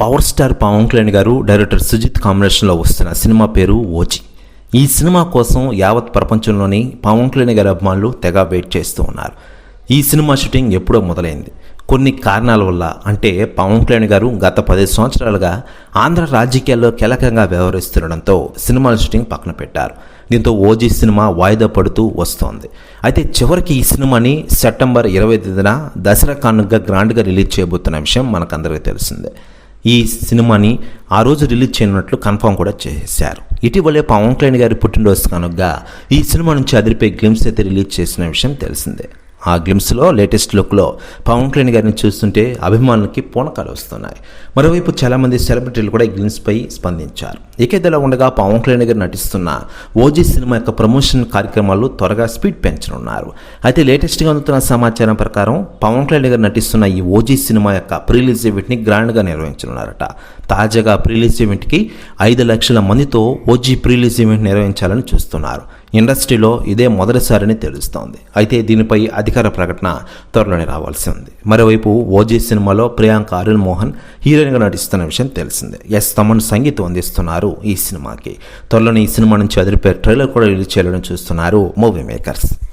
Power star Pawan Kalyan గారు director Sujith కాంబినేషన్లో వస్తున్న సినిమా పేరు ఓజీ. ఈ సినిమా కోసం యావత్ ప్రపంచంలోని పవన్ కళ్యాణ్ గారి అభిమానులు తెగ వెయిట్ చేస్తూ ఉన్నారు. ఈ సినిమా షూటింగ్ ఎప్పుడో మొదలైంది. కొన్ని కారణాల వల్ల అంటే పవన్ కళ్యాణ్ గారు గత పది సంవత్సరాలుగా ఆంధ్ర రాజకీయాల్లో కీలకంగా వ్యవహరిస్తుండడంతో సినిమాల షూటింగ్ పక్కన పెట్టారు. దీంతో ఓజీ సినిమా వాయిదా పడుతూ వస్తోంది. అయితే చివరికి ఈ సినిమాని సెప్టెంబర్ ఇరవై తేదీన దసరా కానుకగా గ్రాండ్గా రిలీజ్ చేయబోతున్న విషయం మనకందరికీ తెలిసిందే. ఈ సినిమాని ఆ రోజు రిలీజ్ చేయనున్నట్లు కన్ఫర్మ్ కూడా చేశారు. ఇటీవలే పవన్ కళ్యాణ్ గారి పుట్టినరోజు కనుక ఈ సినిమా నుంచి అదిరిపోయి గేమ్స్ అయితే రిలీజ్ చేసిన విషయం తెలిసిందే. ఆ గ్లిమ్స్లో లేటెస్ట్ లుక్లో పవన్ కళ్యాణ్ గారిని చూస్తుంటే అభిమానులకి పూనకాలు వస్తున్నాయి. మరోవైపు చాలామంది సెలబ్రిటీలు కూడా ఈ గ్లిమ్స్పై స్పందించారు. ఇక ఉండగా పవన్ కళ్యాణ్ గారు నటిస్తున్న ఓజీ సినిమా యొక్క ప్రమోషన్ కార్యక్రమాలు త్వరగా స్పీడ్ పెంచనున్నారు. అయితే లేటెస్ట్గా అందుతున్న సమాచారం ప్రకారం పవన్ కళ్యాణ్ గారు నటిస్తున్న ఈ ఓజీ సినిమా యొక్క ప్రీలీజ్ ఈవెంట్ని గ్రాండ్గా నిర్వహించనున్నారట. తాజాగా ప్రీలీజ్ ఈవెంట్కి ఐదు లక్షల మందితో ఓజీ ప్రీలీజ్ ఈవెంట్ నిర్వహించాలని చూస్తున్నారు. ఇండస్ట్రీలో ఇదే మొదటిసారిని తెలుస్తోంది. అయితే దీనిపై అధికార ప్రకటన త్వరలోనే రావాల్సి ఉంది. మరోవైపు ఓజీ సినిమాలో ప్రియాంక అరుణ్ మోహన్ హీరోయిన్గా నటిస్తున్న విషయం తెలిసిందే. ఎస్ తమన్ సంగీతం అందిస్తున్నారు ఈ సినిమాకి. త్వరలోనే ఈ సినిమా నుంచి అదిరిపోయే ట్రైలర్ కూడా రిలీజ్ చేయాలని చూస్తున్నారు మూవీ మేకర్స్.